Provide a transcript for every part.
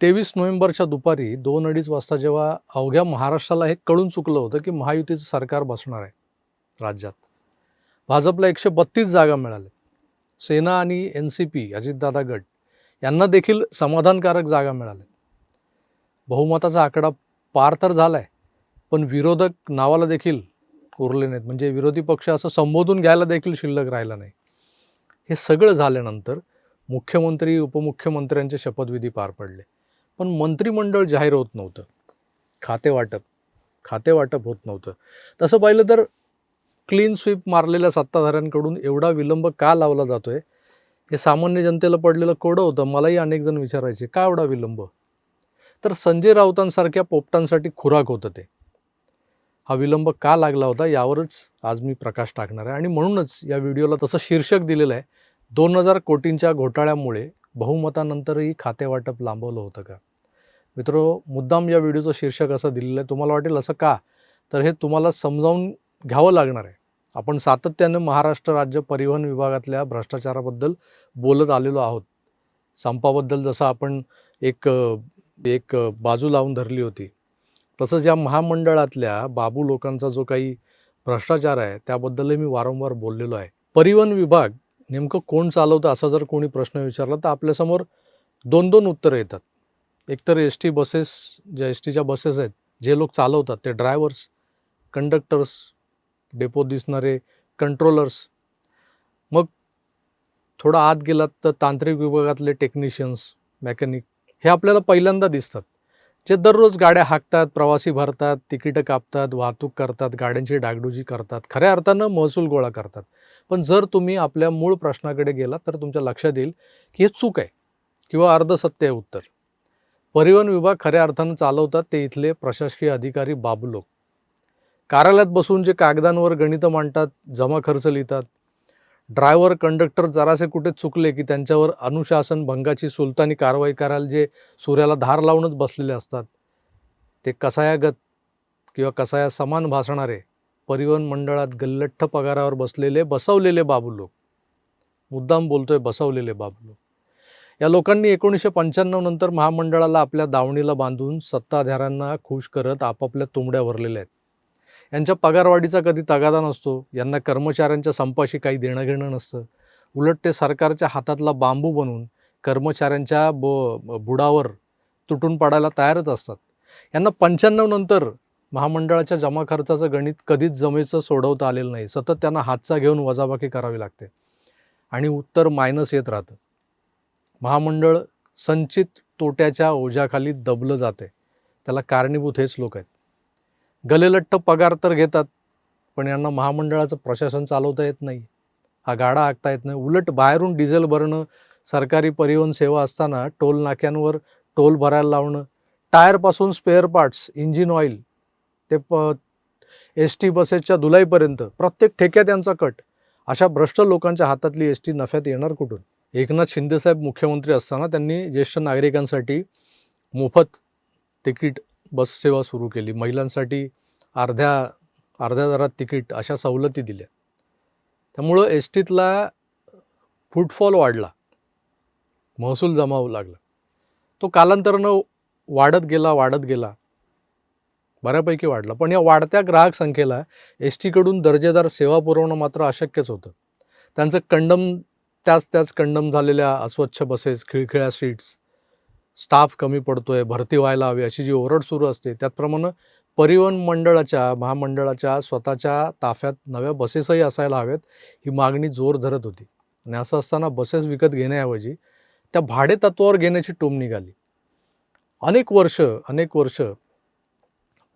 तेवीस नोव्हेंबरच्या दुपारी दोन अडीच वाजता जेव्हा अवघ्या महाराष्ट्राला हे कळून चुकलं होतं की महायुतीचं सरकार बसणार आहे राज्यात भाजपला एकशे बत्तीस जागा मिळाल्या. सेना आणि एन सी पी अजितदादा गट यांना देखील समाधानकारक जागा मिळाल्या. बहुमताचा आकडा पार तर झाला आहे पण विरोधक नावाला देखील उरले नाहीत. म्हणजे विरोधी पक्ष असं संबोधून घ्यायला देखील शिल्लक राहिला नाही. हे सगळं झाल्यानंतर मुख्यमंत्री उपमुख्यमंत्र्यांचे शपथविधी पार पडले. पण मंत्रिमंडळ जाहीर होत नव्हतं. खाते वाटप खाते वाटप होत नव्हतं. तसं पाहिलं तर क्लीन स्वीप मारलेल्या सत्ताधाऱ्यांकडून एवढा विलंब का लावला जातोय? हे सामान्य जनतेला पडलेलं कोडं होतं. मलाही अनेक जण विचारायचे का एवढा विलंब? तर संजय राऊतांसारख्या पोपटांसाठी खुराक होतं ते. हा विलंब का लागला होता यावरच आज मी प्रकाश टाकणार आहे. आणि म्हणूनच या व्हिडिओला तसं शीर्षक दिलेलं आहे दोन हजार कोटींच्या घोटाळ्यामुळे बहुमतानंतरही खातेवाटप लांबवलं होतं का? मित्र मुद्दाम या व्हिडिओचं शीर्षक असं दिलेलं आहे. तुम्हाला वाटेल असं का? तर हे तुम्हाला समजावून घ्यावं लागणार आहे. आपण सातत्यानं महाराष्ट्र राज्य परिवहन विभागातल्या भ्रष्टाचाराबद्दल बोलत आलेलो आहोत. संपाबद्दल जसं आपण एक एक बाजू लावून धरली होती तसंच या महामंडळातल्या बाबू लोकांचा जो काही भ्रष्टाचार आहे त्याबद्दलही मी वारंवार बोललेलो आहे. परिवहन विभाग नेमकं कोण चालवतं असा जर कोणी प्रश्न विचारला तर आपल्यासमोर दोन दोन उत्तरं येतात. एकतर एस टी बसेस ज्या एस टीच्या बसेस आहेत जे लोक चालवतात ते ड्रायव्हर्स कंडक्टर्स डेपोत दिसणारे कंट्रोलर्स मग थोडं आत गेलात तर तांत्रिक विभागातले टेक्निशियन्स मेकॅनिक हे आपल्याला पहिल्यांदा दिसतात. जे दररोज गाड्या हाकतात प्रवासी भरतात तिकीटं कापतात वाहतूक करतात गाड्यांची डागडुजी करतात खऱ्या अर्थानं महसूल गोळा करतात. पण जर तुम्ही आपल्या मूळ प्रश्नाकडे गेलात तर तुमच्या लक्षात येईल की हे चूक आहे किंवा अर्धसत्य आहे उत्तर. परिवहन विभाग खऱ्या अर्थानं चालवतात ते इथले प्रशासकीय अधिकारी बाबलोक कार्यालयात बसून जे कागदांवर गणितं मांडतात जमा खर्च लिहितात ड्रायव्हर कंडक्टर जरासे कुठे चुकले की त्यांच्यावर अनुशासन भंगाची सुलतानी कारवाई करायला जे सूर्याला धार लावूनच बसलेले असतात ते कसायागत किंवा कसाया समान भासणारे परिवहन मंडळात गल्लठ्ठ पगारावर बसलेले बसवलेले बाबू लोक मुद्दाम बोलतोय बसवलेले बाबू लोक या लोकांनी एकोणीसशे पंच्याण्णव नंतर महामंडळाला आपल्या दावणीला बांधून सत्ताधाऱ्यांना खुश करत आपापल्या तुंबड्या भरलेल्या आहेत. यांच्या पगारवाढीचा कधी तगादा नसतो यांना कर्मचाऱ्यांच्या संपाशी काही देणं घेणं नसतं. उलट ते सरकारच्या हातातला बांबू बनून कर्मचाऱ्यांच्या ब बुडावर तुटून पडायला तयारच असतात. यांना पंच्याण्णव नंतर महामंडळाच्या जमा खर्चाचं गणित कधीच जमेचं सोडवता आलेलं नाही. सतत त्यांना हातचा घेऊन वजाबाकी करावी लागते. आणि उत्तर मायनस येत राहतं. महामंडळ संचित तोट्याच्या ओझ्याखाली दबलं जाते. त्याला कारणीभूत हेच लोक आहेत. गलेलट्ट पगार तर घेतात पण यांना महामंडळाचं प्रशासन चालवता येत नाही. हा गाडा आखता येत नाही. उलट बाहेरून डिझेल भरणं सरकारी परिवहन सेवा असताना टोल नाक्यांवर टोल भरायला लावणं टायरपासून स्पेअर पार्ट्स इंजिन ऑइल ते प एस टी बसेसच्या धुलाईपर्यंत प्रत्येक ठेक्यात यांचा कट. अशा भ्रष्ट लोकांच्या हातातली एस टी नफ्यात येणार कुठून? एकनाथ शिंदेसाहेब मुख्यमंत्री असताना त्यांनी ज्येष्ठ नागरिकांसाठी मोफत तिकीट बस सेवा सुरू केली. महिलांसाठी अर्ध्या अर्ध्या दरात तिकीट अशा सवलती दिल्या. त्यामुळं एस टीतला फुटफॉल वाढला. महसूल जमावं लागला. तो कालांतरानं वाढत गेला वाढत गेला. बऱ्यापैकी वाढला. पण या वाढत्या ग्राहक संख्येला एस टीकडून दर्जेदार सेवा पुरवणं मात्र अशक्यच होतं. त्यांचं कंडम त्याच त्याच कंडम झालेल्या अस्वच्छ बसेस खिळखिळ्या सीट्स स्टाफ कमी पडतोय भरती व्हायला हवी अशी जी ओरड सुरू असते त्याचप्रमाणे परिवहन मंडळाच्या महामंडळाच्या स्वतःच्या ताफ्यात नव्या बसेसही असायला हव्यात ही मागणी जोर धरत होती. आणि असं असताना बसेस विकत घेण्याऐवजी त्या भाडे तत्वावर घेण्याची टोम निघाली. अनेक वर्ष अनेक वर्ष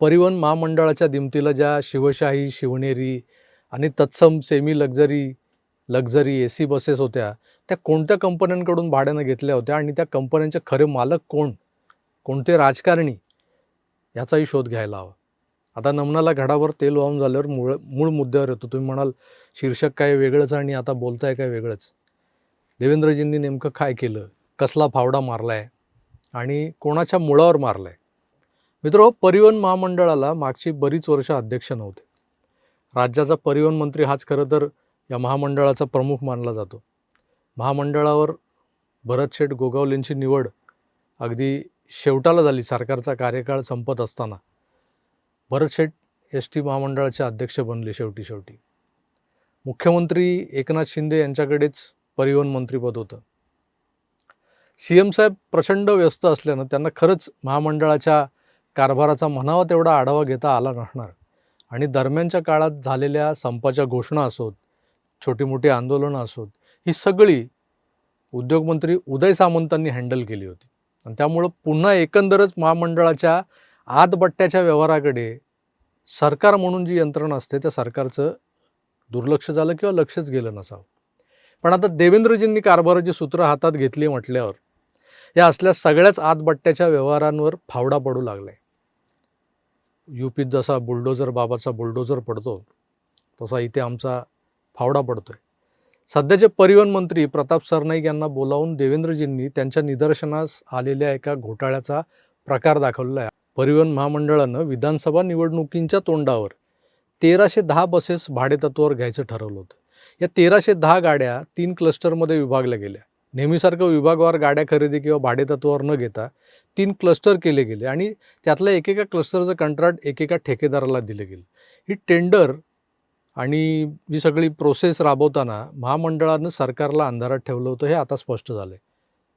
परिवहन महामंडळाच्या दिमतीला ज्या शिवशाही शिवनेरी आणि तत्सम semi luxury luxury A C buses होत्या त्या कोणत्या कंपन्यांकडून भाड्यानं घेतल्या होत्या आणि त्या कंपन्यांचे खरे मालक कोण? कोणते राजकारणी? याचाही शोध घ्यायला हवा. आता नमनाला घडावर तेल वाहून झाल्यावर मूळ मूळ मुद्द्यावर येतो. तुम्ही म्हणाल शीर्षक काय वेगळंच आणि आता बोलताय काय वेगळंच? देवेंद्रजींनी नेमकं काय केलं? कसला फावडा मारलाय? आणि कोणाच्या मुळावर मारलाय? मित्र परिवहन महामंडळाला मागची बरीच वर्ष अध्यक्ष नव्हते. राज्याचा परिवहन मंत्री हाच खरं तर या महामंडळाचा प्रमुख मानला जातो. महामंडळावर भरत शेठ गोगावलेंची निवड अगदी शेवटाला झाली. सरकारचा कार्यकाळ संपत असताना भरत शेठ एस टी महामंडळाचे अध्यक्ष बनले शेवटी शेवटी. मुख्यमंत्री एकनाथ शिंदे यांच्याकडेच परिवहन मंत्रीपद होतं. सी एम साहेब प्रचंड व्यस्त असल्यानं त्यांना खरंच महामंडळाच्या कारभाराचा म्हणावा तेवढा आढावा घेता आला नसणार. आणि दरम्यानच्या काळात झालेल्या संपाच्या घोषणा असोत छोटी मोठी आंदोलनं असोत ही सगळी उद्योगमंत्री उदय सामंतांनी हँडल केली होती. आणि त्यामुळं पुन्हा एकंदरच महामंडळाच्या आतबट्ट्याच्या व्यवहाराकडे सरकार म्हणून जी यंत्रणा असते त्या सरकारचं दुर्लक्ष झालं किंवा लक्षच गेलं नसावं. पण आता देवेंद्रजींनी कारभाराची सूत्र हातात घेतली म्हटल्यावर या असल्या सगळ्याच आतबट्ट्याच्या व्यवहारांवर फावडा पडू लागलाय. युपीत जसा बुलडोजर बाबाचा बुलडोजर पडतो तसा इथे आमचा फावडा पडतोय. सध्याचे परिवहन मंत्री प्रताप सरनाईक यांना बोलावून देवेंद्रजींनी त्यांच्या निदर्शनास आलेल्या एका घोटाळ्याचा प्रकार दाखवलेला आहे. परिवहन महामंडळानं विधानसभा निवडणुकींच्या तोंडावर तेराशे दहा बसेस भाडेतत्वावर घ्यायचं ठरवलं होतं. या तेराशे दहा गाड्या तीन क्लस्टरमध्ये विभागल्या गेल्या. नेहमीसारखं विभागवार गाड्या खरेदी किंवा भाडेतत्वावर न घेता तीन क्लस्टर केले गेले आणि त्यातल्या एकेका क्लस्टरचं कंत्राट एकेका ठेकेदाराला दिलं गेलं. ही टेंडर आणि ही सगळी प्रोसेस राबवताना महामंडळानं सरकारला अंधारात ठेवलं होतं हे आता स्पष्ट झालं आहे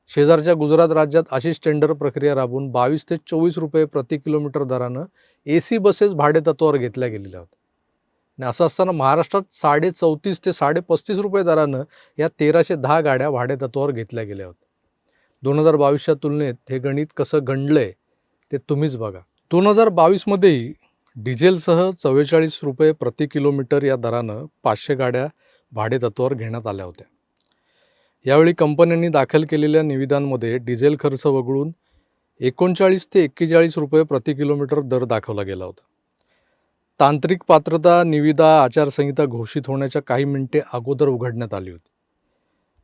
शेजारच्या गुजरात राज्यात अशीच टेंडर प्रक्रिया राबवून बावीस ते चोवीस रुपये प्रति किलोमीटर दरानं ए सी बसेस भाडेतत्वावर घेतल्या गेलेल्या होत्या. आणि असं असताना महाराष्ट्रात साडे चौतीस ते साडे पस्तीस रुपये दरानं या तेराशे दहा गाड्या भाडेतत्वावर घेतल्या गेल्या होत्या. दोन हजार बावीसच्या तुलनेत हे गणित कसं घडलं आहे ते तुम्हीच बघा. दोन हजार बावीसमध्येही डिझेलसह चव्वेचाळीस रुपये प्रति किलोमीटर या दरानं पाचशे गाड्या भाडेतत्वावर घेण्यात आल्या होत्या. यावेळी कंपन्यांनी दाखल केलेल्या निविदांमध्ये डिझेल खर्च वगळून एकोणचाळीस ते एक्केचाळीस रुपये प्रति किलोमीटर दर दाखवला गेला होता. तांत्रिक पात्रता निविदा आचारसंहिता घोषित होण्याच्या काही मिनिटे अगोदर उघडण्यात आली होती.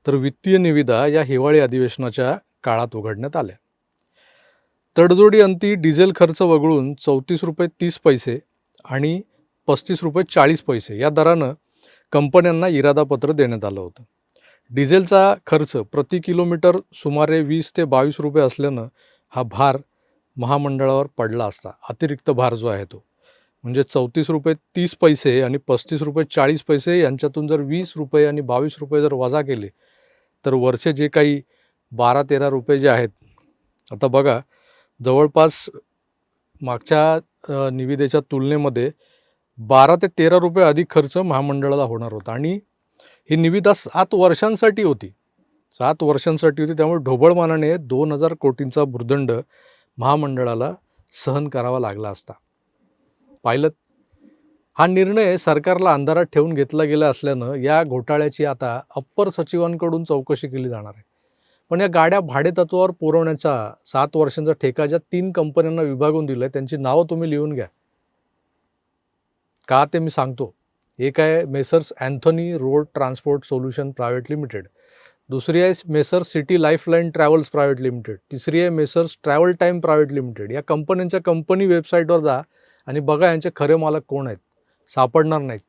तर वित्तीय निविदा या हिवाळी अधिवेशनाच्या काळात उघडण्यात आल्या. तडजोडी अंती डिझेल खर्च वगळून चौतीस रुपये तीस पैसे आणि पस्तीस रुपये चाळीस पैसे या दरानं कंपन्यांना इरादापत्र देण्यात आलं होतं. डिझेलचा खर्च प्रति किलोमीटर सुमारे वीस ते बावीस रुपये असल्यानं हा भार महामंडळावर पडला असता. अतिरिक्त भार जो आहे तो म्हणजे चौतीस रुपये तीस पैसे आणि पस्तीस रुपये चाळीस पैसे यांच्यातून जर वीस रुपये आणि बावीस रुपये जर वजा केले तर वरचे जे काही बारा तेरा रुपये जे आहेत आता बघा जवळपास मागच्या निविदेच्या तुलनेमध्ये बारा ते तेरा रुपये अधिक खर्च महामंडळाला होणार होता. आणि ही निविदा सात वर्षांसाठी होती. सात वर्षांसाठी होती. त्यामुळे ढोबळमानाने दोन हजार कोटींचा भूर्दंड महामंडळाला सहन करावा लागला असता. पाहिलं हा निर्णय सरकारला अंधारात ठेवून घेतला गेला असल्यानं या घोटाळ्याची आता अप्पर सचिवांकडून चौकशी केली जाणार आहे. पण या गाड्या भाडेतत्वावर पुरवण्याचा सात वर्षांचा ठेका ज्या तीन कंपन्यांना विभागून दिलाय त्यांची नावं तुम्ही लिहून घ्या. का ते मी सांगतो? एक आहे Messrs Anthony road transport solution private limited. दुसरी आहे Messrs city lifeline travels private limited. तिसरी आहे Messrs travel time private limited. या कंपन्यांच्या कंपनी वेबसाईटवर जा आणि बघा यांचे खरे मालक कोण आहेत. सापडणार नाहीत.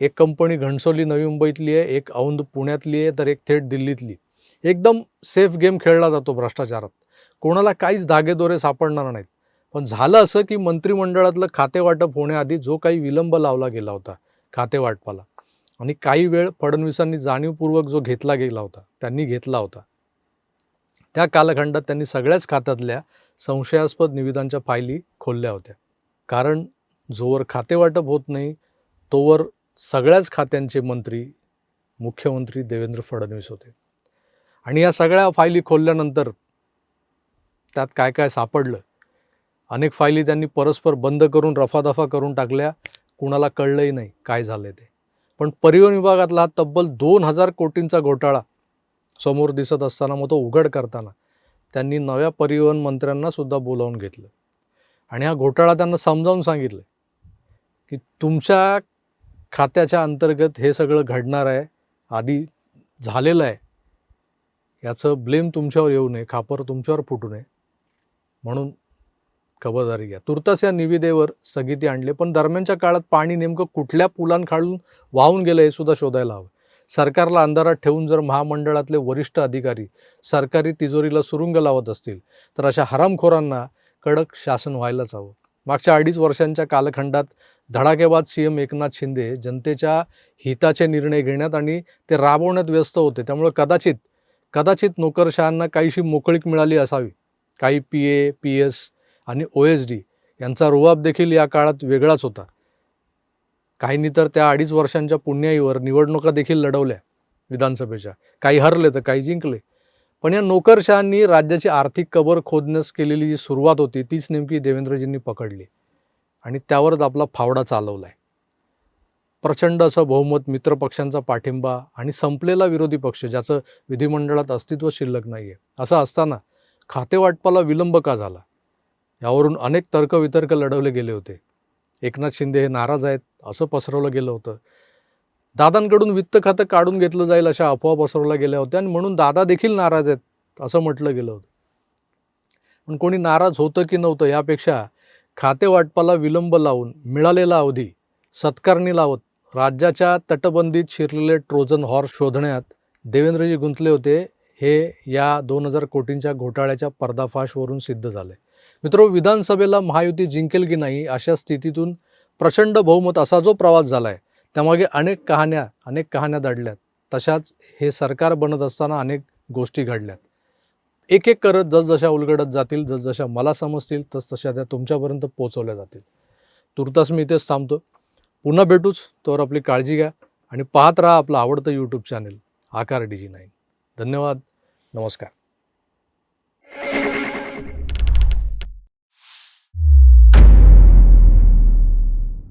एक कंपनी घणसोली नवी मुंबईतली आहे एक औंध पुण्यातली आहे तर एक थेट दिल्लीतली. एकदम सेफ गेम खेळला जातो भ्रष्टाचारात. कोणाला काहीच धागेदोरे सापडणार नाहीत. पण झालं असं की मंत्रिमंडळातलं खातेवाटप होण्याआधी जो काही विलंब लावला गेला होता खातेवाटपाला आणि काही वेळ फडणवीसांनी जाणीवपूर्वक जो घेतला गेला होता त्यांनी घेतला होता. त्या कालखंडात त्यांनी सगळ्याच खात्यातल्या संशयास्पद निविदांच्या फायली खोलल्या होत्या. कारण जोवर खातेवाटप होत नाही तोवर सगळ्याच खात्यांचे मंत्री मुख्यमंत्री देवेंद्र फडणवीस होते. आणि या सगळ्या फायली खोलल्यानंतर त्यात काय काय सापडलं? अनेक फायली त्यांनी परस्पर बंद करून रफादफा करून टाकल्या. कुणाला कळलंही नाही काय झालं ते. पण परिवहन विभागातला हा तब्बल दोन हजार कोटींचा घोटाळा समोर दिसत असताना मग तो उघड करताना त्यांनी नव्या परिवहन मंत्र्यांना सुद्धा बोलावून घेतलं. आणि हा घोटाळा त्यांना समजावून सांगितलं की तुमच्या खात्याच्या अंतर्गत हे सगळं घडणार आहे आधी झालेलं आहे. याचं ब्लेम तुमच्यावर येऊ नये खापर तुमच्यावर फुटू नये. म्हणून खबरदारी घ्या. तुर्तास या निविदेवर स्थगिती आणली पण दरम्यानच्या काळात पाणी नेमकं कुठल्या पुलांखाळून वाहून गेलं हे सुद्धा शोधायला हवं. सरकारला अंधारात ठेवून जर महामंडळातले वरिष्ठ अधिकारी सरकारी तिजोरीला सुरुंग लावत असतील तर अशा हरामखोरांना कडक शासन व्हायलाच हवं. मागच्या अडीच वर्षांच्या कालखंडात धडाकेबाद सी एम एकनाथ शिंदे जनतेच्या हिताचे निर्णय घेण्यात आणि ते राबवण्यात व्यस्त होते. त्यामुळे कदाचित कदाचित नोकरशहांना काहीशी मोकळीक मिळाली असावी. काही पी ए पी एस आणि ओ एस डी यांचा रुवाब देखील या काळात वेगळाच होता. काहींनी तर त्या अडीच वर्षांच्या पुण्याईवर निवडणुका देखील लढवल्या विधानसभेच्या. काही हरले तर काही जिंकले. पण या नोकरशहांनी राज्याची आर्थिक कबर खोदण्यास केलेली जी सुरुवात होती तीच नेमकी देवेंद्रजींनी पकडली. आणि त्यावरच आपला फावडा चालवला आहे प्रचंड असं बहुमत मित्रपक्षांचा पाठिंबा आणि संपलेला विरोधी पक्ष ज्याचं विधिमंडळात अस्तित्व शिल्लक नाही आहे असं असताना खातेवाटपाला विलंब का झाला? यावरून अनेक तर्कवितर्क लढवले गेले होते. एकनाथ शिंदे हे नाराज आहेत असं पसरवलं गेलं होतं. दादांकडून वित्त खातं काढून घेतलं जाईल अशा अफवा पसरवल्या गेल्या होत्या आणि म्हणून दादा देखील नाराज आहेत असं म्हटलं गेलं होतं. पण कोणी नाराज होतं की नव्हतं यापेक्षा खातेवाटपाला विलंब लावून मिळालेला अवधी सत्कारणी लावत राज्याच्या तटबंदीत शिरलेले ट्रोजन हॉर्स शोधण्यात देवेंद्रजी गुंतले होते. हे या दोन हजार कोटींच्या घोटाळ्याच्या पर्दाफाशवरून सिद्ध झाले. मित्र विधानसभेला महायुती जिंकेल की नाही अशा स्थितीतून प्रचंड बहुमत असा जो प्रवास झाला आहे त्यामागे अनेक कहाण्या अनेक कहाण्या दडल्यात. तशाच हे सरकार बनत असताना अनेक गोष्टी घडल्यात. एक एक करत जसजशा उलगडत जातील जसजशा मला समजतील तसतशा त्या तुमच्यापर्यंत पोहोचवल्या जातील. तुर्तास मी इथेच थांबतो. पुन्हा भेटूच तोवर आपली काळजी घ्या आणि पाहत राहा आपलं आवडतं YouTube channel Aakar D G nine धन्यवाद. नमस्कार.